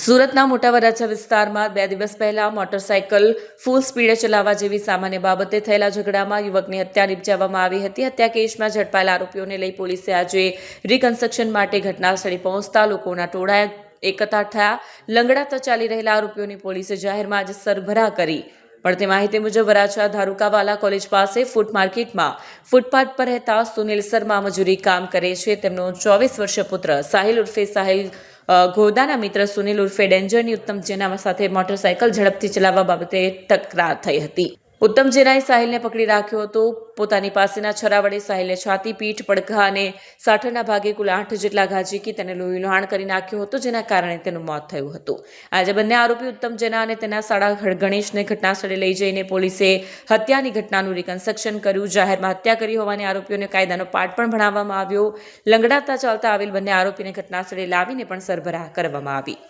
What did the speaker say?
સુરતના મોટા વરાછા વિસ્તારમાં બે દિવસ પહેલા મોટરસાયકલ ફૂલ સ્પીડે ચલાવવા જેવી સામાન્ય બાબતે થયેલા ઝઘડામાં યુવકની હત્યા નિપજાવવામાં આવી હતી. હત્યા કેસમાં ઝડપાયેલા આરોપીઓને લઈ પોલીસે આજે રિકન્સ્ટ્રક્શન માટે ઘટનાસ્થળે પહોંચતા લોકોના ટોળા એકતા થયા. લંગડાતા ચાલી રહેલા આરોપીઓની પોલીસે જાહેરમાં આજે સરભરા કરી. મળતી માહિતી મુજબ વરાછા ધારુકાવાલા કોલેજ પાસે ફૂડ માર્કેટમાં ફૂટપાથ પર રહેતા સુનિલ શર્મા મજૂરી કામ કરે છે. તેમનો ચોવીસ વર્ષીય પુત્ર સાહિલ ઉર્ફે સાહિલ ગોદાના મિત્ર સુનિલ ઉર્ફે ડેન્જરની ઉત્તમ જેના સાથે મોટરસાયકલ ઝડપથી ચલાવવા બાબતે તકરાર થઈ હતી. ઉત્તમ જેનાએ સાહિલને પકડી રાખ્યો હતો. પોતાની પાસેના છરા વડે સાહિલને છાતી, પીઠ, પડઘા અને સાઠના ભાગે કુલ આઠ જેટલા ઘા ઝીકી તેને લોહી લોહાણ કરી નાખ્યો હતો, જેના કારણે તેનું મોત થયું હતું. આજે બંને આરોપી ઉત્તમ જેના અને તેના સાળા ગણેશને ઘટનાસ્થળે લઈ જઈને પોલીસે હત્યાની ઘટનાનું રિકન્સ્ટ્રક્શન કર્યું. જાહેરમાં હત્યા કરી હોવાની આરોપીઓને કાયદાનો પાઠ પણ ભણાવવામાં આવ્યો. લંગડાતા ચાલતા આવેલ બંને આરોપીને ઘટનાસ્થળે લાવીને પણ સરભરા કરવામાં આવી.